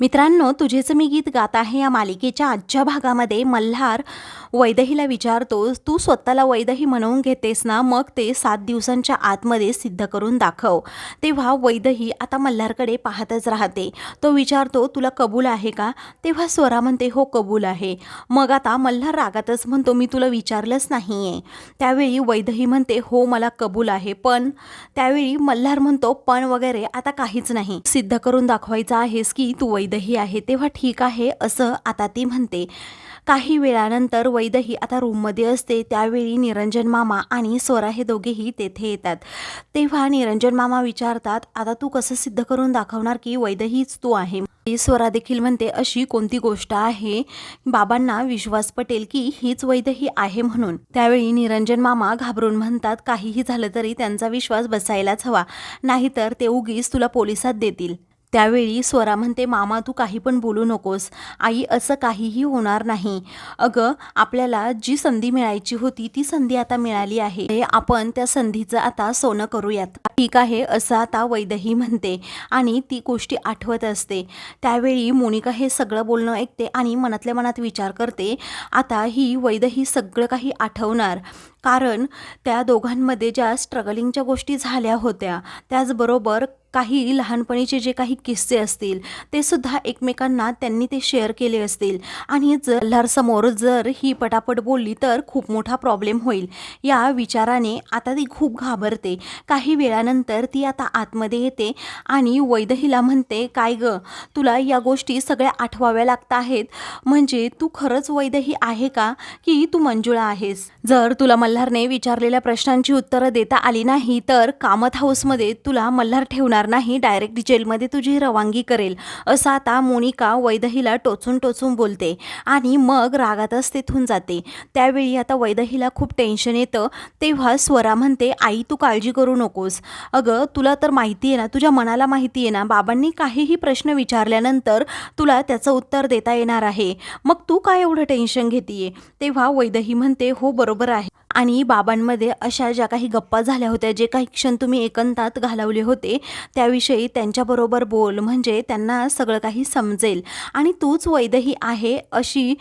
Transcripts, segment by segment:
मित्रांनो तुझेचं मी गीत गात आहे या मालिकेच्या आजच्या भागामध्ये. मल्हार वैदहीला विचारतोस तू स्वतःला वैदही म्हणवून घेतेस ना? मग ते सात दिवसांच्या आतमध्ये सिद्ध करून दाखव. तेव्हा वैदही आता मल्हारकडे पाहतच राहते. तो विचारतो तुला कबूल आहे का? तेव्हा स्वरा म्हणते हो कबूल आहे. मग आता मल्हार रागातच म्हणतो मी तुला विचारलंच नाही आहे त्यावेळी वैदही म्हणते हो मला कबूल आहे. पण त्यावेळी मल्हार म्हणतो पण वगैरे आता काहीच नाही. सिद्ध करून दाखवायचं आहेस की तू वैद वैदही आहे तेव्हा ठीक आहे असं आता ती म्हणते. काही वेळानंतर वैदही आता रूममध्ये असते त्यावेळी निरंजन मामा आणि स्वरा हे दोघेही तेथे येतात. तेव्हा निरंजन मामा विचारतात आता तू कसं सिद्ध करून दाखवणार की वैदहीच तू आहे? स्वरा देखील म्हणते अशी कोणती गोष्ट आहे? बाबांना विश्वास पटेल की हीच वैदही आहे म्हणून. त्यावेळी निरंजन मामा घाबरून म्हणतात काहीही झालं तरी त्यांचा विश्वास बसायलाच हवा नाहीतर ते उगीच तुला पोलिसात देतील. त्यावेळी स्वरा म्हणते मामा तू काही पण बोलू नकोस. आई असं काहीही होणार नाही. अगं आपल्याला जी संधी मिळायची होती ती संधी आता मिळाली आहे. हे आपण त्या संधीचं आता सोनं करूयात. ठीक आहे असं आता वैदही म्हणते आणि ती गोष्टी आठवत असते. त्यावेळी मोनिका हे सगळं बोलणं ऐकते आणि मनातल्या मनात विचार करते. आता ही वैदही सगळं काही आठवणार. कारण त्या दोघांमध्ये ज्या स्ट्रगलिंगच्या गोष्टी झाल्या होत्या त्याचबरोबर काही लहानपणीचे जे काही किस्से असतील ते सुद्धा एकमेकांना त्यांनी ते शेअर केले असतील. आणि जर समोर जर ही पटापट बोलली तर खूप मोठा प्रॉब्लेम होईल. या विचाराने आता ती खूप घाबरते. काही वेळानंतर ती आता आतमध्ये येते आणि वैदहीला म्हणते काय ग तुला या गोष्टी सगळ्या आठवाव्या लागत आहेत. म्हणजे तू खरंच वैदही आहे का? की तू मंजुळा आहेस? जर तुला मल्हारने विचारलेल्या प्रश्नांची उत्तरं देता आली नाही तर कामत हाऊसमध्ये तुला मल्हार ठेवणार नाही डायरेक्ट जेलमध्ये तुझी रवानगी करेल असं आता मोनिका वैदहीला टोचून टोचून बोलते आणि मग रागातच तिथून जाते. त्यावेळी आता वैदहीला खूप टेन्शन येतं तेव्हा स्वरा म्हणते आई तू काळजी करू नकोस. अगं तुला तर माहिती आहे ना तुझ्या मनाला माहिती आहे ना बाबांनी काहीही प्रश्न विचारल्यानंतर तुला त्याचं उत्तर देता येणार आहे. मग तू काय एवढं टेन्शन घेतीये? तेव्हा वैदही म्हणते हो बरोबर आहे. आणि बाबांमध्ये अशा ज्या काही गप्पा झाल्या होत्या जे काही क्षण तुम्ही एकंतात घालवले होते त्याविषयी त्यांच्याबरोबर बोल म्हणजे त्यांना सगळं काही समजेल. आणि तूच वैदही आहे अशी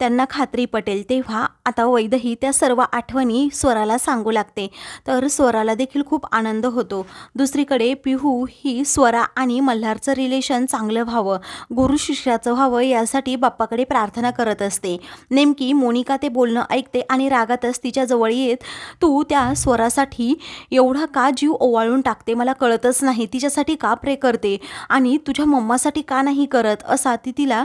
त्यांना खात्री पटेल. तेव्हा आता वैदही त्या सर्व आठवणी स्वराला सांगू लागते. तर स्वराला देखील खूप आनंद होतो. दुसरीकडे पिहू ही स्वरा आणि मल्हारचं रिलेशन चांगलं व्हावं गुरु शिष्याचं व्हावं यासाठी बाप्पाकडे प्रार्थना करत असते. नेमकी मोनिका ते बोलणं ऐकते आणि रागातच तिच्या जवळ येत तू त्या स्वरासाठी एवढा का जीव ओवाळून टाकते? मला कळतच नाही. तिच्यासाठी का प्रे करते? आणि तुझ्या मम्मासाठी का नाही करत? असा ती तिला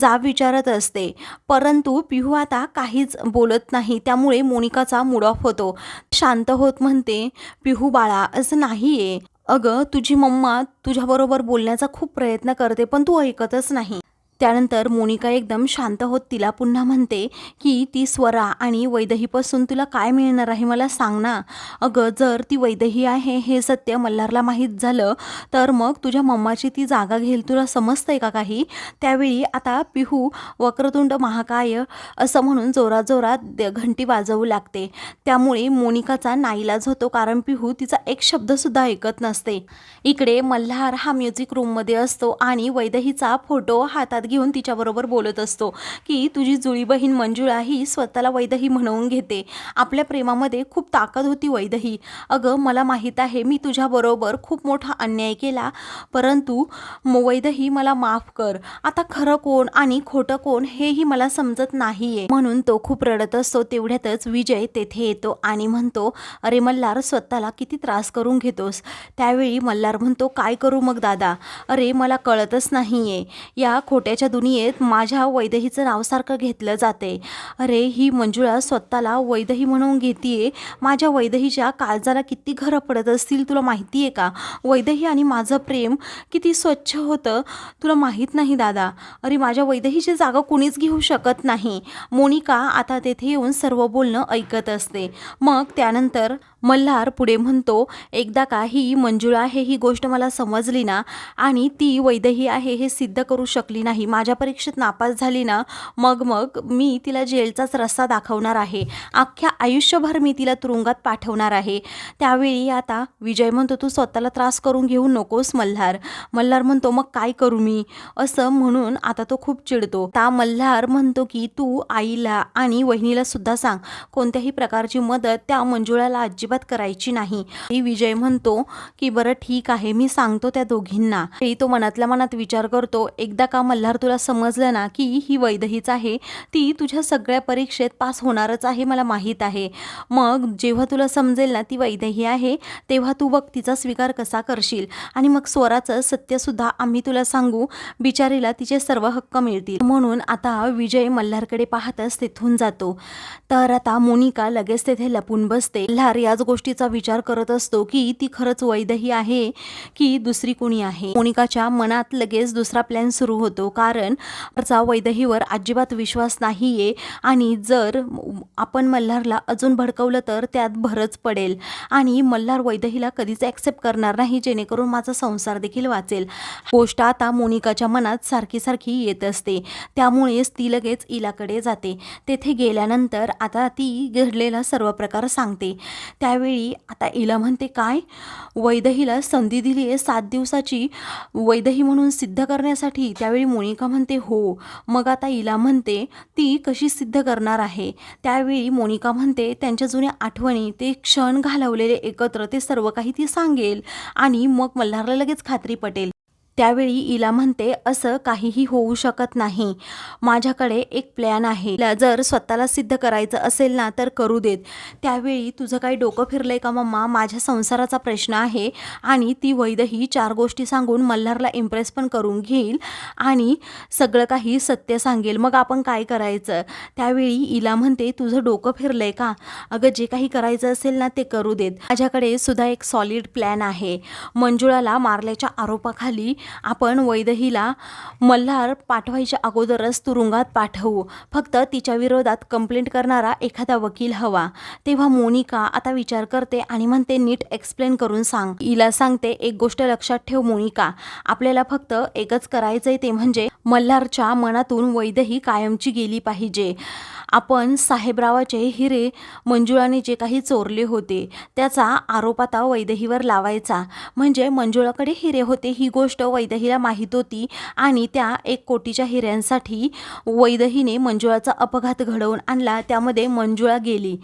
जाब विचारत असते. परंतु परंतु पिहू आता काहीच बोलत नाही. त्यामुळे मोनिकाचा मूड ऑफ होतो. शांत होत म्हणते पिहू बाळा असं नाही आहे अगं तुझी मम्मा तुझ्याबरोबर बोलण्याचा खूप प्रयत्न करते पण तू ऐकतच नाही. त्यानंतर मोनिका एकदम शांत होत तिला पुन्हा म्हणते की ती स्वरा आणि वैदहीपासून तुला काय मिळणार आहे मला सांग ना. अगं जर ती वैदही आहे हे सत्य मल्हारला माहीत झालं तर मग तुझ्या मम्माची ती जागा घेईल. तुला समजतंय का काही? त्यावेळी आता पिहू वक्रतुंड महाकाय असं म्हणून जोराजोरात घंटी वाजवू लागते. त्यामुळे मोनिकाचा नाईलाज होतो कारण पिहू तिचा एक शब्दसुद्धा ऐकत नसते. इकडे मल्हार हा म्युझिक रूममध्ये असतो आणि वैदहीचा फोटो हातात घेऊन तिच्याबरोबर बोलत असतो की तुझी जुळी बहीण मंजुळा ही स्वतःला वैदही म्हणवून घेते. आपल्या प्रेमामध्ये खूप ताकद होती वैदही. अगं मला माहीत आहे मी तुझ्याबरोबर खूप मोठा अन्याय केला परंतु वैदही मला माफ कर. आता खरं कोण आणि खोटं कोण हेही मला समजत नाहीये. म्हणून तो खूप रडत असतो तेवढ्यातच विजय तेथे येतो आणि म्हणतो अरे मल्हार स्वतःला किती त्रास करून घेतोस. त्यावेळी मल्हार म्हणतो काय करू मग दादा? अरे मला कळतच नाहीये. या खोट्या त्याच्या दुनियेत माझ्या वैदहीचं नावसारखं घेतलं जाते. अरे ही मंजुळा स्वतःला वैदही म्हणून घेतीये. माझ्या वैदहीच्या काळजाला किती घरं पडत असतील तुला माहिती आहे का? वैदही आणि माझं प्रेम किती स्वच्छ होतं तुला माहीत नाही दादा. अरे माझ्या वैदहीची जागा कुणीच घेऊ शकत नाही. मोनिका आता तेथे येऊन सर्व बोलणं ऐकत असते. मग त्यानंतर मल्हार पुढे म्हणतो एकदा का ही मंजुळा आहे ही गोष्ट मला समजली ना आणि ती वैद्यही आहे हे सिद्ध करू शकली नाही. माझ्या परीक्षेत नापास झाली ना मग मग मी तिला जेलचाच रस्ता दाखवणार आहे. अख्ख्या आयुष्यभर मी तिला तुरुंगात पाठवणार आहे. त्यावेळी आता विजय म्हणतो तू स्वतःला त्रास करून घेऊ नकोस मल्हार. मल्हार म्हणतो मग काय करू मी? असं म्हणून आता तो खूप चिडतो. ता मल्हार म्हणतो की तू आईला आणि वहिनीला सुद्धा सांग. कोणत्याही प्रकारची मदत त्या मंजुळाला अजिबात करायची नाही. विजय म्हणतो की बरं ठीक आहे मी सांगतो त्या दोघींना. तरी तो मनातल्या मनात विचार करतो एकदा का मल्हार तुला समजलं ना की ही वैदहीच आहे? ती तुझ्या सगळ्या परीक्षेत पास होणारच आहे मला माहीत आहे. मग जेव्हा तुला समजेल ना ती वैदही आहे तेव्हा तू बघ तिचा स्वीकार कसा करशील. आणि मग स्वराचं सत्यसुद्धा आम्ही तुला सांगू. बिचारीला तिचे सर्व हक्क मिळतील. म्हणून आता विजय मल्हारकडे पाहतच तिथून जातो. तर आता मोनिका लगेच तेथे लपून बसते. मल्हार त्याच गोष्टीचा विचार करत असतो की ती खरंच वैदही आहे की दुसरी कोणी आहे? मोनिकाच्या मनात लगेच दुसरा प्लॅन सुरू होतो. कारण तिचा वैदहीवर अजिबात विश्वास नाहीये आणि जर आपण मल्हारला अजून भडकवलं तर त्यात भरच पडेल. आणि मल्हार वैदहीला कधीच ॲक्सेप्ट करणार नाही जेणेकरून माझा संसार देखील वाचेल. गोष्ट आता मोनिकाच्या मनात सारखी सारखी येत असते. त्यामुळेच ती लगेच इलाकडे जाते. तेथे गेल्यानंतर आता ती घडलेला सर्व प्रकार सांगते. त्यावेळी आता इला म्हणते काय? वैदहीला संधी दिली आहे सात दिवसाची. वैदही म्हणून सिद्ध करण्यासाठी त्यावेळी मोनिका म्हणते हो. मग आता इला म्हणते ती कशी सिद्ध करणार आहे? त्यावेळी मोनिका म्हणते त्यांच्या जुन्या आठवणी ते क्षण घालवलेले एकत्र ते सर्व काही ती सांगेल आणि मग मल्हारला लगेच खात्री पटेल. त्यावेळी इला म्हणते असं काहीही होऊ शकत नाही. माझ्याकडे एक प्लॅन आहे. जर स्वतःला सिद्ध करायचं असेल ना तर करू देत. त्यावेळी तुझं काही डोकं फिरलंय का मम्मा? माझ्या संसाराचा प्रश्न आहे आणि ती वैदही चार गोष्टी सांगून मल्हारला इम्प्रेस पण करून घेईल आणि सगळं काही सत्य सांगेल. मग आपण काय करायचं? त्यावेळी इला म्हणते तुझं डोकं फिरलंय का? अगं जे काही करायचं असेल ना ते करू देत. माझ्याकडे सुद्धा एक सॉलिड प्लॅन आहे. मंजुळाला मारल्याच्या आरोपाखाली आपण वैदहीला मल्हार पाठवायच्या अगोदरच तुरुंगात पाठवू. फक्त तिच्या विरोधात कंप्लेंट करणारा एखादा वकील हवा. तेव्हा मोनिका आता विचार करते आणि म्हणते नीट एक्सप्लेन करून सांग. हिला सांगते एक गोष्ट लक्षात ठेव मोनिका. आपल्याला फक्त एकच करायचंय ते म्हणजे मल्हारच्या मनातून वैदही कायमची गेली पाहिजे. आपण साहेबरावाचे हिरे मंजुळाने जे काही चोरले होते त्याचा आरोप आता वैदहीवर लावायचा. म्हणजे मंजुळाकडे हिरे होते ही गोष्ट वैदहीला माहीत होती आणि त्या एक कोटीच्या हिऱ्यांसाठी वैदहीने मंजुळाचा अपघात घडवून आणला. त्यामध्ये मंजुळा गेली.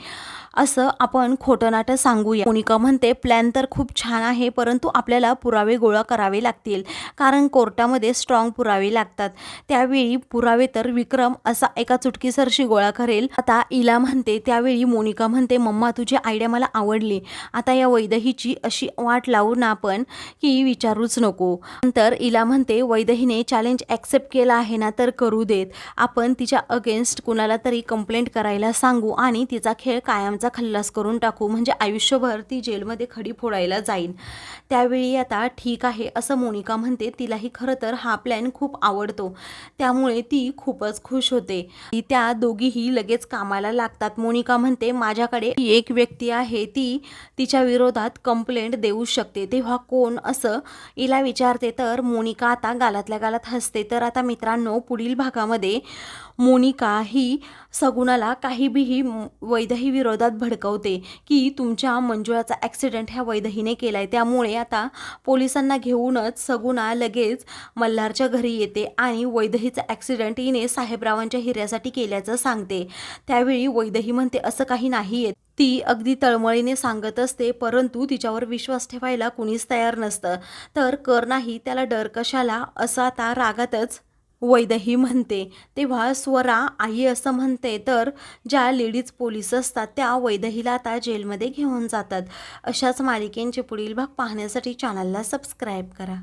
असं आपण खोटं नाटं सांगूया. मोनिका म्हणते प्लॅन तर खूप छान आहे परंतु आपल्याला पुरावे गोळा करावे लागतील. कारण कोर्टामध्ये स्ट्रॉंग पुरावे लागतात. त्यावेळी पुरावे तर विक्रम असा एका चुटकीसरशी गोळा करेल. आता इला म्हणते त्यावेळी मोनिका म्हणते मम्मा तुझी आयडिया मला आवडली. आता या वैदहीची अशी वाट लावू ना आपण की विचारूच नको. नंतर इला म्हणते वैदहीने चॅलेंज ॲक्सेप्ट केला आहे ना तर करू देत. आपण तिच्या अगेन्स्ट कुणाला तरी कंप्लेंट करायला सांगू आणि तिचा खेळ कायमचा खल्लास करून टाकू म्हणजे आयुष्यभर ती जेलमध्ये खडी फोडायला जाईल त्यावेळी आता ठीक आहे असं मोनिका म्हणते तिलाही खरं तर हा प्लॅन खूप आवडतो. त्यामुळे ती खूपच खुश होते. त्या दोघीही लगेच कामाला लागतात. मोनिका म्हणते माझ्याकडे एक व्यक्ती आहे ती तिच्या विरोधात कंप्लेंट देऊ शकते. तेव्हा कोण असं हिला विचारते तर मोनिका आता गालातल्या गालात हसते. तर आता मित्रांनो पुढील भागामध्ये मोनिका ही सगुणाला काही बीही वैदही विरोधात भडकवते की तुमच्या मंजुळाचा ॲक्सिडेंट ह्या वैदहीने केला आहे त्यामुळे आता पोलिसांना घेऊनच सगुणा लगेच मल्हारच्या घरी येते आणि वैदहीचा ॲक्सिडेंट हिने साहेबरावांच्या हिऱ्यासाठी केल्याचं सांगते. त्यावेळी वैदही म्हणते असं काही नाही आहे ती अगदी तळमळीने सांगत असते परंतु तिच्यावर विश्वास ठेवायला कुणीच तयार नसतं. तर कर नाही त्याला डर कशाला? असं आता रागातच वैदही म्हणते तेव्हा स्वरा आई असं म्हणते तर ज्या लेडीज पोलीस असतात त्या वैदहीला आता जेलमध्ये घेऊन जातात. अशाच मालिकेंचे पुढील भाग पाहण्यासाठी चॅनलला सबस्क्राईब करा.